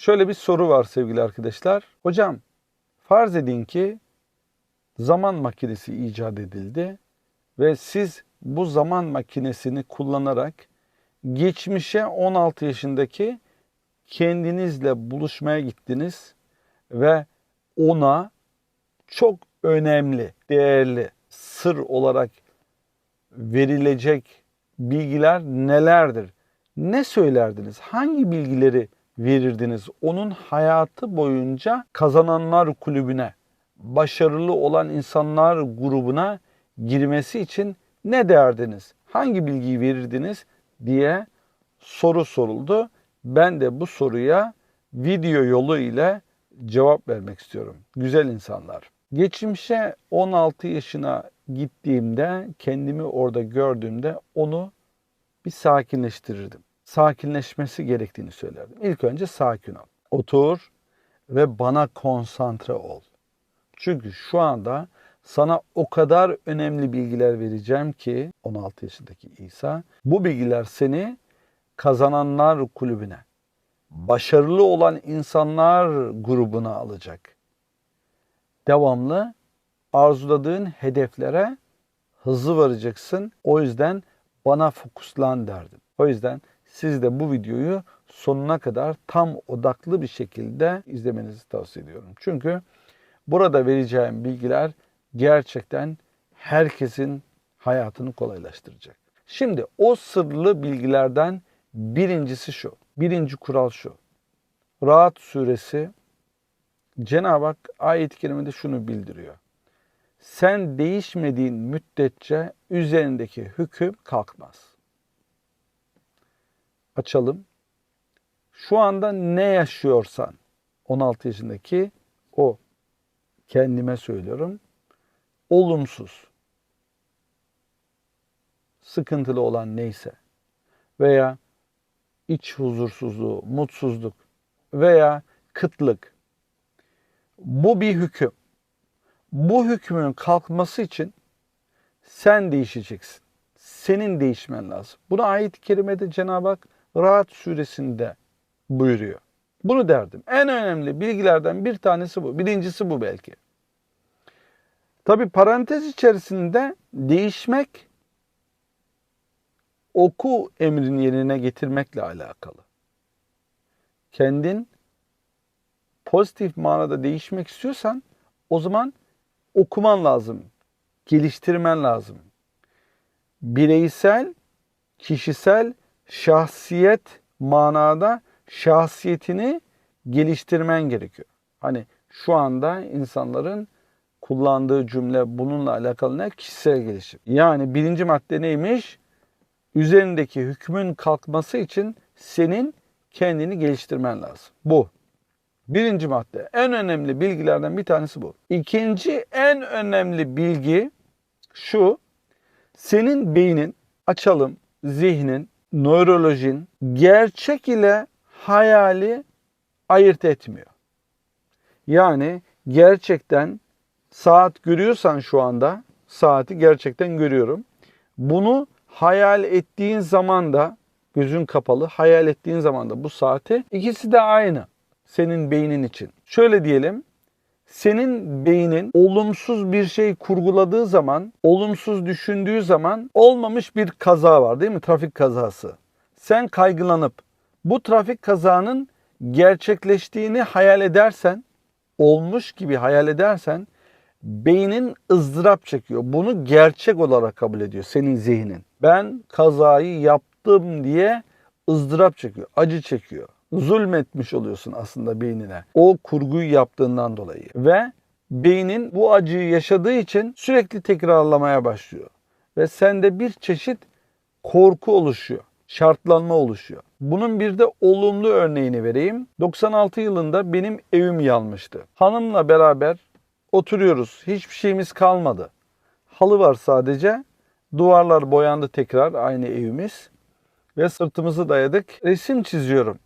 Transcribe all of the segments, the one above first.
Şöyle bir soru var sevgili arkadaşlar. Hocam farz edin ki zaman makinesi icat edildi ve siz bu zaman makinesini kullanarak geçmişe 16 yaşındaki kendinizle buluşmaya gittiniz ve ona çok önemli, değerli, sır olarak verilecek bilgiler nelerdir? Ne söylerdiniz? Hangi bilgileri verirdiniz? Onun hayatı boyunca kazananlar kulübüne, başarılı olan insanlar grubuna girmesi için ne derdiniz? Hangi bilgiyi verirdiniz diye soru soruldu. Ben de bu soruya video yolu ile cevap vermek istiyorum. Güzel insanlar. Geçmişe 16 yaşına gittiğimde, kendimi orada gördüğümde onu bir sakinleştirirdim. Sakinleşmesi gerektiğini söylerdim. İlk önce sakin ol. Otur ve bana konsantre ol. Çünkü şu anda sana o kadar önemli bilgiler vereceğim ki 16 yaşındaki İsa bu bilgiler seni kazananlar kulübüne, başarılı olan insanlar grubuna alacak. Devamlı arzuladığın hedeflere hızlı varacaksın. O yüzden bana fokuslan derdim. O yüzden siz de bu videoyu sonuna kadar tam odaklı bir şekilde izlemenizi tavsiye ediyorum. Çünkü burada vereceğim bilgiler gerçekten herkesin hayatını kolaylaştıracak. Şimdi o sırlı bilgilerden birincisi şu. Birinci kural şu. Rahat suresi Cenab-ı Hak ayet-i kerimede şunu bildiriyor. Sen değişmediğin müddetçe üzerindeki hüküm kalkmaz. Açalım. Şu anda ne yaşıyorsan 16 yaşındaki o kendime söylüyorum. Olumsuz. Sıkıntılı olan neyse veya iç huzursuzluğu, mutsuzluk veya kıtlık. Bu bir hüküm. Bu hükmün kalkması için sen değişeceksin. Senin değişmen lazım. Bunu ayet-i kerimede Cenab-ı Hak Rahat suresinde buyuruyor. Bunu derdim. En önemli bilgilerden bir tanesi bu. Birincisi bu belki. Tabi parantez içerisinde değişmek oku emrini yerine getirmekle alakalı. Kendin pozitif manada değişmek istiyorsan o zaman okuman lazım, geliştirmen lazım. Bireysel, kişisel, şahsiyet manada şahsiyetini geliştirmen gerekiyor. Hani şu anda insanların kullandığı cümle bununla alakalı ne? Kişisel gelişim. Yani birinci madde neymiş? Üzerindeki hükmün kalkması için senin kendini geliştirmen lazım. Bu. Birinci madde. En önemli bilgilerden bir tanesi bu. İkinci en önemli bilgi şu. Senin beynin, açalım, zihnin, nörolojin gerçek ile hayali ayırt etmiyor. Yani gerçekten saat görüyorsan şu anda saati gerçekten görüyorum. Bunu hayal ettiğin zaman da gözün kapalı hayal ettiğin zaman da bu saati ikisi de aynı senin beynin için. Şöyle diyelim senin beynin olumsuz bir şey kurguladığı zaman, olumsuz düşündüğü zaman olmamış bir kaza var değil mi? Trafik kazası. Sen kaygılanıp bu trafik kazanın gerçekleştiğini hayal edersen, olmuş gibi hayal edersen beynin ızdırap çekiyor. Bunu gerçek olarak kabul ediyor senin zihnin. Ben kazayı yaptım diye ızdırap çekiyor, acı çekiyor. Zulmetmiş oluyorsun aslında beynine. O kurguyu yaptığından dolayı. Ve beynin bu acıyı yaşadığı için sürekli tekrarlamaya başlıyor. Ve sende bir çeşit korku oluşuyor. Şartlanma oluşuyor. Bunun bir de olumlu örneğini vereyim. 96 yılında benim evim yanmıştı. Hanımla beraber oturuyoruz. Hiçbir şeyimiz kalmadı. Halı var sadece. Duvarlar boyandı tekrar aynı evimiz. Ve sırtımızı dayadık. Resim çiziyorum.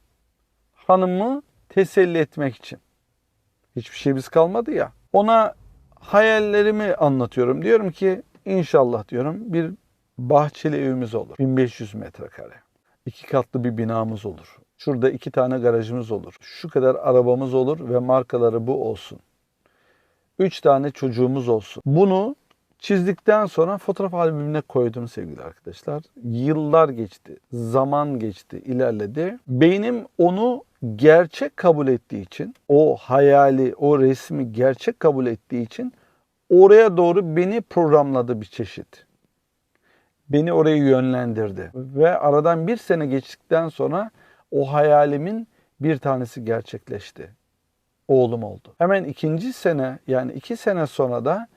Hanımı teselli etmek için. Hiçbir şeyimiz kalmadı ya. Ona hayallerimi anlatıyorum. Diyorum ki inşallah diyorum bir bahçeli evimiz olur. 1500 metrekare. İki katlı bir binamız olur. Şurada iki tane garajımız olur. Şu kadar arabamız olur ve markaları bu olsun. Üç tane çocuğumuz olsun. Bunu çizdikten sonra fotoğraf albümüne koydum sevgili arkadaşlar. Yıllar geçti, zaman geçti, ilerledi. Beynim onu gerçek kabul ettiği için, o hayali, o resmi gerçek kabul ettiği için oraya doğru beni programladı bir çeşit. Beni oraya yönlendirdi. Ve aradan bir sene geçtikten sonra o hayalimin bir tanesi gerçekleşti. Oğlum oldu. Hemen ikinci sene yani iki sene sonra da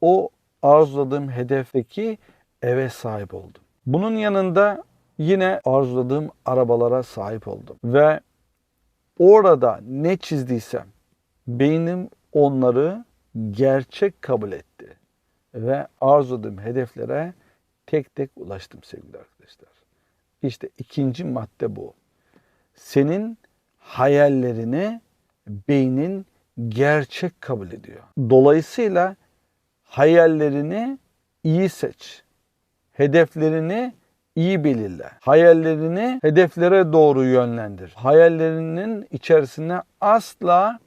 o arzuladığım hedefteki eve sahip oldum. Bunun yanında yine arzuladığım arabalara sahip oldum. Ve orada ne çizdiysem beynim onları gerçek kabul etti. Ve arzuladığım hedeflere tek tek ulaştım sevgili arkadaşlar. İşte ikinci madde bu. Senin hayallerini beynin gerçek kabul ediyor. Dolayısıyla hayallerini iyi seç. Hedeflerini iyi belirle. Hayallerini hedeflere doğru yönlendir. Hayallerinin içerisine asla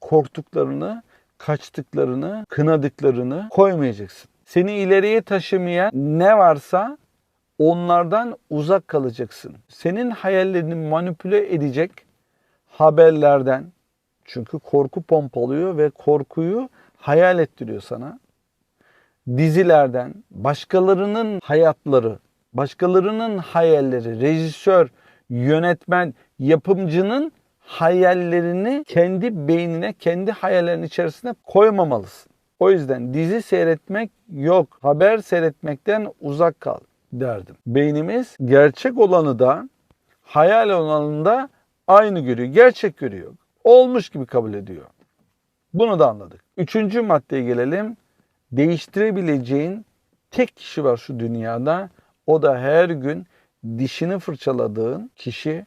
korktuklarını, kaçtıklarını, kınadıklarını koymayacaksın. Seni ileriye taşımayan ne varsa onlardan uzak kalacaksın. Senin hayallerini manipüle edecek haberlerden çünkü korku pompalıyor ve korkuyu hayal ettiriyor sana. Dizilerden, başkalarının hayatları, başkalarının hayalleri, rejisör, yönetmen, yapımcının hayallerini kendi beynine, kendi hayallerin içerisine koymamalısın. O yüzden dizi seyretmek yok, haber seyretmekten uzak kal derdim. Beynimiz gerçek olanı da hayal olanı da aynı görüyor, gerçek görüyor. Olmuş gibi kabul ediyor. Bunu da anladık. Üçüncü maddeye gelelim. Değiştirebileceğin tek kişi var şu dünyada. O da her gün dişini fırçaladığın kişi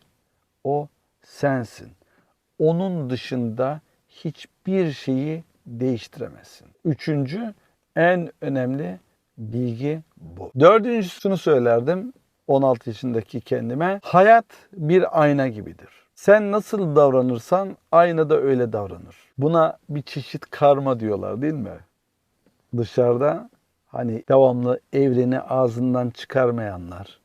o sensin. Onun dışında hiçbir şeyi değiştiremezsin. Üçüncü en önemli bilgi bu. Dördüncüsünü söylerdim 16 yaşındaki kendime. Hayat bir ayna gibidir. Sen nasıl davranırsan ayna da öyle davranır. Buna bir çeşit karma diyorlar değil mi? Dışarıda hani devamlı evreni ağzından çıkarmayanlar,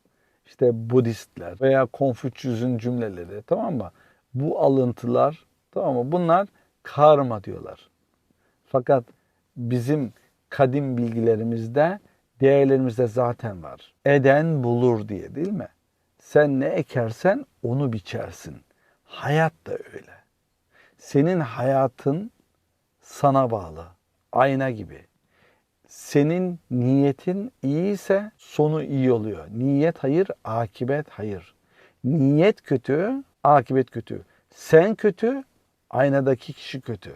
işte Budistler veya Konfüçyüs'ün cümleleri tamam mı? Bu alıntılar tamam mı? Bunlar karma diyorlar. Fakat bizim kadim bilgilerimizde, değerlerimizde zaten var. Eden bulur diye değil mi? Sen ne ekersen onu biçersin. Hayat da öyle. Senin hayatın sana bağlı. Ayna gibi. Senin niyetin iyiyse sonu iyi oluyor. Niyet hayır, akibet hayır. Niyet kötü, akibet kötü. Sen kötü, aynadaki kişi kötü.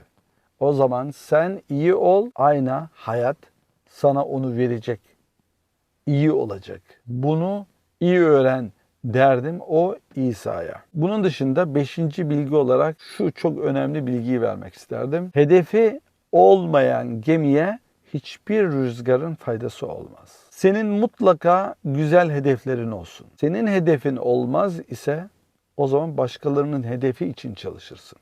O zaman sen iyi ol, ayna, hayat sana onu verecek. İyi olacak. Bunu iyi öğren derdim o İsa'ya. Bunun dışında beşinci bilgi olarak şu çok önemli bilgiyi vermek isterdim. Hedefi olmayan gemiye hiçbir rüzgarın faydası olmaz. Senin mutlaka güzel hedeflerin olsun. Senin hedefin olmaz ise o zaman başkalarının hedefi için çalışırsın.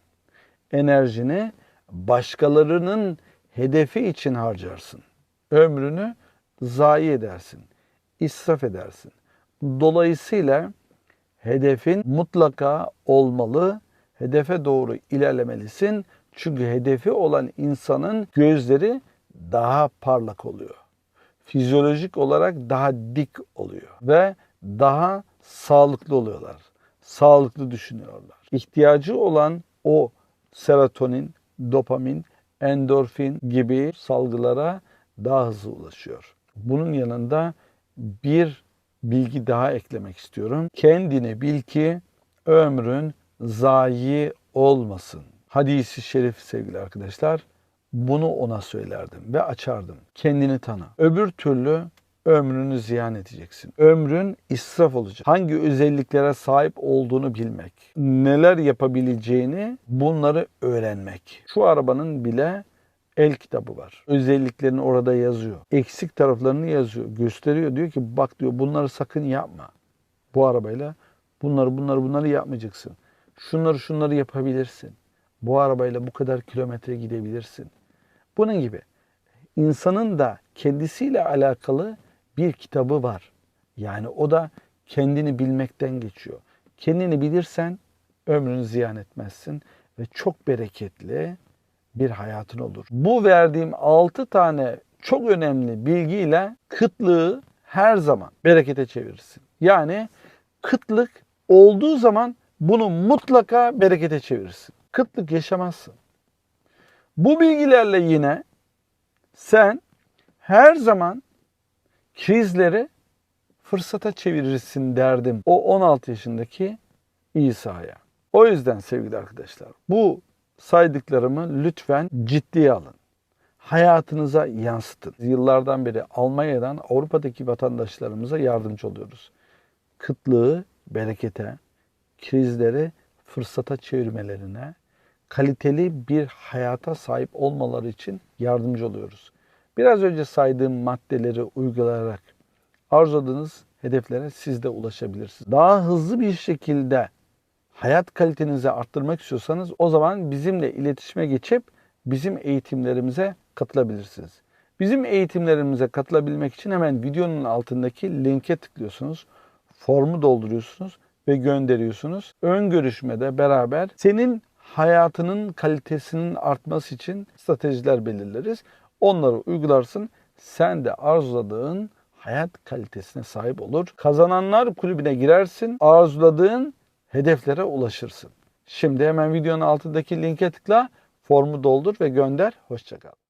Enerjini başkalarının hedefi için harcarsın. Ömrünü zayi edersin, israf edersin. Dolayısıyla hedefin mutlaka olmalı. Hedefe doğru ilerlemelisin. Çünkü hedefi olan insanın gözleri daha parlak oluyor. Fizyolojik olarak daha dik oluyor ve daha sağlıklı oluyorlar. Sağlıklı düşünüyorlar. İhtiyacı olan o serotonin, dopamin, endorfin gibi salgılara daha hızlı ulaşıyor. Bunun yanında bir bilgi daha eklemek istiyorum. Kendini bil ki ömrün zayi olmasın. Hadisi şerif sevgili arkadaşlar. Bunu ona söylerdim ve açardım. Kendini tanı. Öbür türlü ömrünü ziyan edeceksin. Ömrün israf olacak. Hangi özelliklere sahip olduğunu bilmek. Neler yapabileceğini bunları öğrenmek. Şu arabanın bile el kitabı var. Özelliklerini orada yazıyor. Eksik taraflarını yazıyor. Gösteriyor. Diyor ki bak diyor bunları sakın yapma. Bu arabayla Bunları bunları bunları yapmayacaksın. Şunları şunları yapabilirsin. Bu arabayla bu kadar kilometre gidebilirsin. Bunun gibi insanın da kendisiyle alakalı bir kitabı var. Yani o da kendini bilmekten geçiyor. Kendini bilirsen ömrünü ziyan etmezsin ve çok bereketli bir hayatın olur. Bu verdiğim 6 tane çok önemli bilgiyle kıtlığı her zaman berekete çevirirsin. Yani kıtlık olduğu zaman bunu mutlaka berekete çevirirsin. Kıtlık yaşamazsın. Bu bilgilerle yine sen her zaman krizleri fırsata çevirirsin derdim o 16 yaşındaki İsa'ya. O yüzden sevgili arkadaşlar bu saydıklarımı lütfen ciddiye alın. Hayatınıza yansıtın. Yıllardan beri Almanya'dan Avrupa'daki vatandaşlarımıza yardımcı oluyoruz. Kıtlığı berekete, krizleri fırsata çevirmelerine, kaliteli bir hayata sahip olmaları için yardımcı oluyoruz. Biraz önce saydığım maddeleri uygulayarak arzuladığınız hedeflere siz de ulaşabilirsiniz. Daha hızlı bir şekilde hayat kalitenizi arttırmak istiyorsanız o zaman bizimle iletişime geçip bizim eğitimlerimize katılabilirsiniz. Bizim eğitimlerimize katılabilmek için hemen videonun altındaki linke tıklıyorsunuz. Formu dolduruyorsunuz ve gönderiyorsunuz. Ön görüşmede beraber senin hayatının kalitesinin artması için stratejiler belirleriz. Onları uygularsın. Sen de arzuladığın hayat kalitesine sahip olur. Kazananlar kulübüne girersin. Arzuladığın hedeflere ulaşırsın. Şimdi hemen videonun altındaki linke tıkla, formu doldur ve gönder. Hoşçakal.